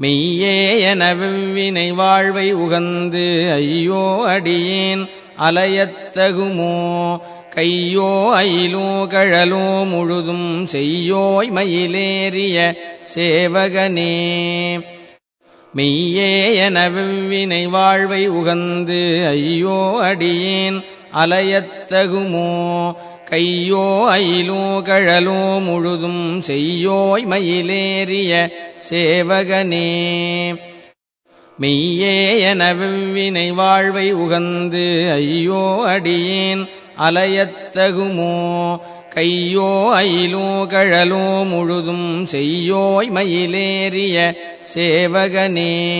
மெய்யே என வெவ்வினை வாழ்வை உகந்து ஐயோ அடியேன் அலையத்தகுமோ? கையோ அயிலோ கழலோ முழுதும் செய்யோய் மயிலேறிய சேவகனே. மெய்யே என வெவ்வினை வாழ்வை உகந்து ஐயோ அடியேன் அலையத்தகுமோ? கையோ அயிலோ கழலோ முழுதும் செய்யோய் மயிலேறிய சேவகனே. மெய்யே என வெவ்வினை வாழ்வை உகந்து ஐயோ அடியேன் அலையத்தகுமோ? கையோ அயிலோ கழலோ முழுதும் செய்யோய் மயிலேறிய சேவகனே.